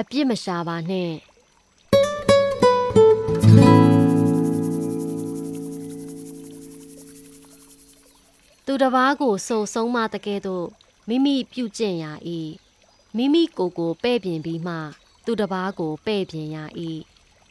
အပြစ်မရှာပါနဲ့သူတစ်ပါးကိုစုံဆုံးမတကယ်တော့မိမိပြုကျင့်ရာဤမိမိကိုယ်ကိုပဲ့ပြင်ပြီးမှ သူတစ်ပါးကိုပဲ့ပြင်ရာဤ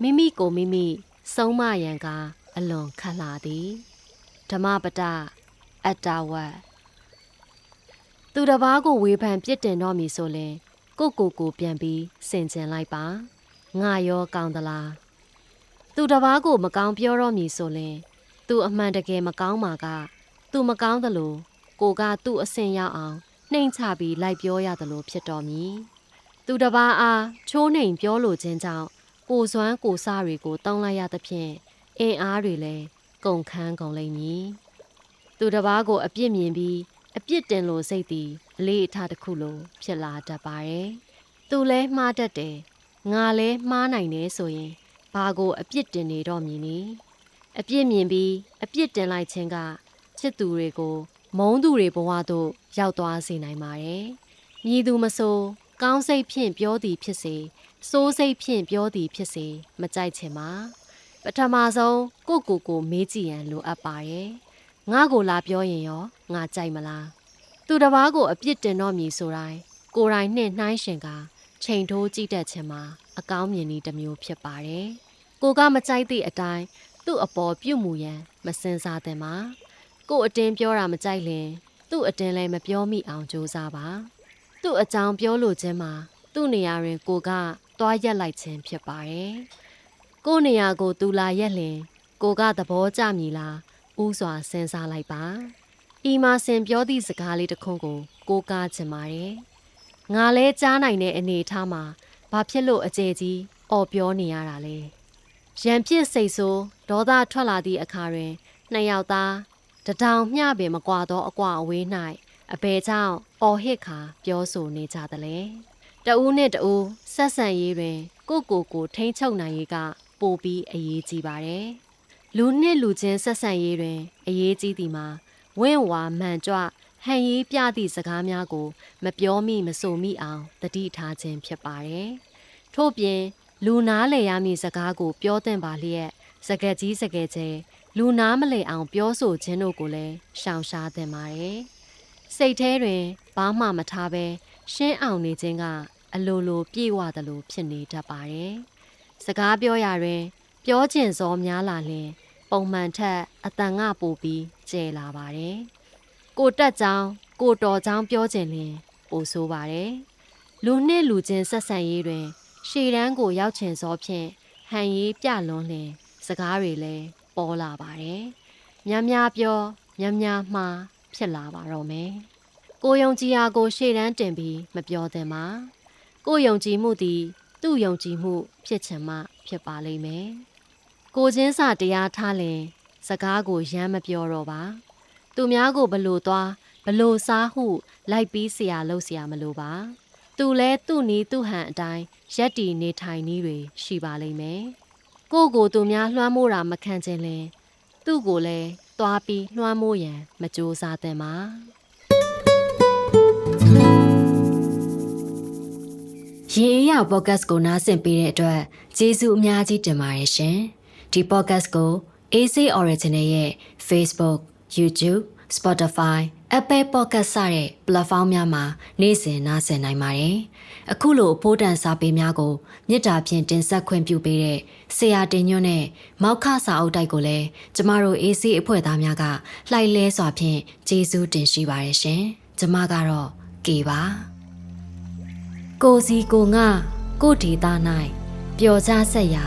မိမိကိုမိမိဆုံးမရန်ကအလွန်ခက်လာသည်ဓမ္မပဒအတ္တဝတ်သူတစ်ပါးကိုဝေဖန်ပြစ်တင်တော့မည်ဆိုရင် ကိုယ့်ကိုယ်ကိုပြန်ပြီးစင်ကျင်လိုက်ပါငါရောကောင်းသလားသူတစ်ပါးကိုမကောင်းပြောတော့မည်ဆိုရင်သူအမှန်တကယ်မကောင်းမှာကသူမကောင်းသလိုကိုကသူ့အဆင့်ရောက်အောင်နှိမ်ချပြီးလိုက်ပြောရသလိုဖြစ်တော်မူသူတစ်ပါးအားချိုးနှိမ်ပြောလိုခြင်းကြောင့်ကိုစွမ်းကိုစားတွေကိုတောင်းလိုက်ရသဖြင့်အင်အားတွေလည်းကုန်ခန်းကုန်လိမ့်မည်သူတစ်ပါးကိုအပြစ်မြင်ပြီး အပြစ်တင်လို့စိတ်သည်အလေးအထားတစ်ခုလိုဖြစ်လာတတ်ပါတယ်သူလဲမှားတတ်တယ်ငါလဲမှားနိုင်တယ်ဆိုရင်ဘာကိုအပြစ်တင်နေတော့မည်နည်းအပြစ်မြင်ပြီးအပြစ်တင်လိုက်ခြင်းကချစ်သူတွေကို မုန်းသူတွေဘဝသို့ရောက်သွားစေနိုင်ပါတယ်။မြည်သူမဆိုကောင်းစိတ်ဖြင့်ပြောသည်ဖြစ်စေစိုးစိတ်ဖြင့်ပြောသည်ဖြစ်စေမကြိုက်ချင်ပါပထမဆုံးကိုကိုကိုမေးကြည့်ရန်လိုအပ်ပါတယ်။ ငါကိုလာပြောရင်ရောငါကြိုက်မလား။သူတစ်ပါးကိုအပြစ်တင်တော့မည်ဆိုတိုင်းကိုယ်တိုင်နှင့်နှိုင်းရှင်ကချိန်ထိုးကြည့်တတ်ခြင်းမှာအကောင်းမြင်နည်းတစ်မျိုးဖြစ်ပါတယ်။ကိုကမကြိုက်သည့်အတိုင်းသူ့အပေါ်ပြုတ်မှုရန်မစင်စားသင့်ပါ။ကို့အတင်းပြောတာမကြိုက်လင်သူ့အတင်းလည်းမပြောမိအောင်ကြိုးစားပါသူ့အကြောင်းပြောလို့ခြင်းမှာသူ့နေရာတွင်ကိုကသွားရက်လိုက်ခြင်းဖြစ်ပါတယ်ကို့နေရာကိုသူလာရက်လင်ကိုကသဘောကျမည်လား ဥစွာစဉ်းစားလိုက်ပါဤမှာဆင်ပြောသည့်စကားလေးတစ်ခုကိုကိုကားချင်ပါတယ်ငါလဲကြားနိုင်တဲ့အနေအထားမှာဘာဖြစ်လို့အကျေကြီးအော်ပြောနေရတာလဲရံပြစ်စိတ်ဆိုးဒေါသထွက်လာသည့်အခါတွင်နှစ်ယောက်သားတထောင်မျှပင်မကွာသောအကွာအဝေး၌အဘယ်ကြောင့်အော်ဟစ်ခါပြောဆိုနေကြသလဲတဦးနှင့်တဦးဆက်ဆံရေးတွင် ကိုကိုကိုထိမ့်ချုပ်နိုင်ရေးကပိုပြီးအရေးကြီးပါတယ် လူနှင့်လူချင်းဆက်ဆံရေးတွင်အရေးကြီးသည်မှာဝင့်ဝါမှန်ကြွဟန်ရေးပြသည့်စကားများကို မပြောမိမဆိုမိအောင်တတိထားခြင်းဖြစ်ပါတယ်ထို့ပြင်လူနားလေရမည့်စကားကို ပြောသင့်ပါလျက်စကက်ကြီးစကက်ကျဲလူနားမလည်အောင် ပြောဆိုခြင်းတို့ကိုလည်းရှောင်ရှားသင့်ပါတယ်။စိတ်ထဲတွင်ဘာမှမထားဘဲရှင်းအောင်နေခြင်းကအလိုလိုပြေဝသလိုဖြစ်နေတတ်ပါတယ်။စကားပြောရာတွင် ပြောကျင်စောများလာလျင် ပုံမှန်ထက်အတန်ငါပိုပြီးကျဲလာပါတယ်။ကိုတက်ကြောင်းကိုတော်ကြောင်းပြောကျင်လျင်ပိုဆိုးပါတယ်။လူနှင့်လူချင်းဆက်ဆံရေးတွင် ရှေ့တန်းကိုရောက်ချင်စောဖြင့်ဟန်ရေးပြလွန်းလျင် စကားတွေလည်းပေါ်လာပါတယ်။များများပြောများများမှားဖြစ်လာပါတော့မယ်။ကိုယုံကြည်ရာကို ရှေ့တန်းတင်ပြီးမပြောသင့်ပါ။ကိုယုံကြည်မှုသည် သူ့ယုံကြည်မှုဖြစ်ချင်မှဖြစ်ပါလိမ့်မယ်။ ကိုချင်းစာတရားထားလင်စကားကိုရမ်းမပြောတော့ပါ သူများကိုဘလို့သွားဘလို့စားဟု လိုက်ပြီးဆရာလို့ဆရာမလို့ပါသူလဲသူ့နီးသူ့ဟန်အတိုင်းရက်တီနေထိုင်နည်းတွေရှိပါလိမ့်မယ်ကိုကိုသူများလွှမ်းမိုးတာမခံခြင်းလင်သူ့ကိုလဲသွားပြီးလွှမ်းမိုးရန်မကြိုးစားသင့်ပါရေအေးရပေါ့ကတ်ကိုနားဆင်ပေးတဲ့အတွက်ကျေးဇူးအများကြီးတင်ပါတယ်ရှင်။ ဒီပေါ့ကတ်ကို AC Original ရဲ့ Facebook YouTube Spotify Apple Podcast စတဲ့ platform များမှာနေ့စဉ်နားဆင်နိုင်ပါတယ်။အခုလိုအဖို့တန်စာပေများကိုမြစ်တာဖြင့်တင်ဆက်ခွင့်ပြုပေးတဲ့ဆရာတင်ညွန့်နဲ့မောက်ခစာအုပ်တိုက်ကိုလည်းကျမတို့ AC အဖွဲ့သားများကလှိုက်လဲစွာဖြင့်ကျေးဇူးတင်ရှိပါတယ်ရှင်။ကျမကတော့ကေပါ။ကိုစီကိုငါကိုဒေတာ၌ပျော်ကြဆက်ရာ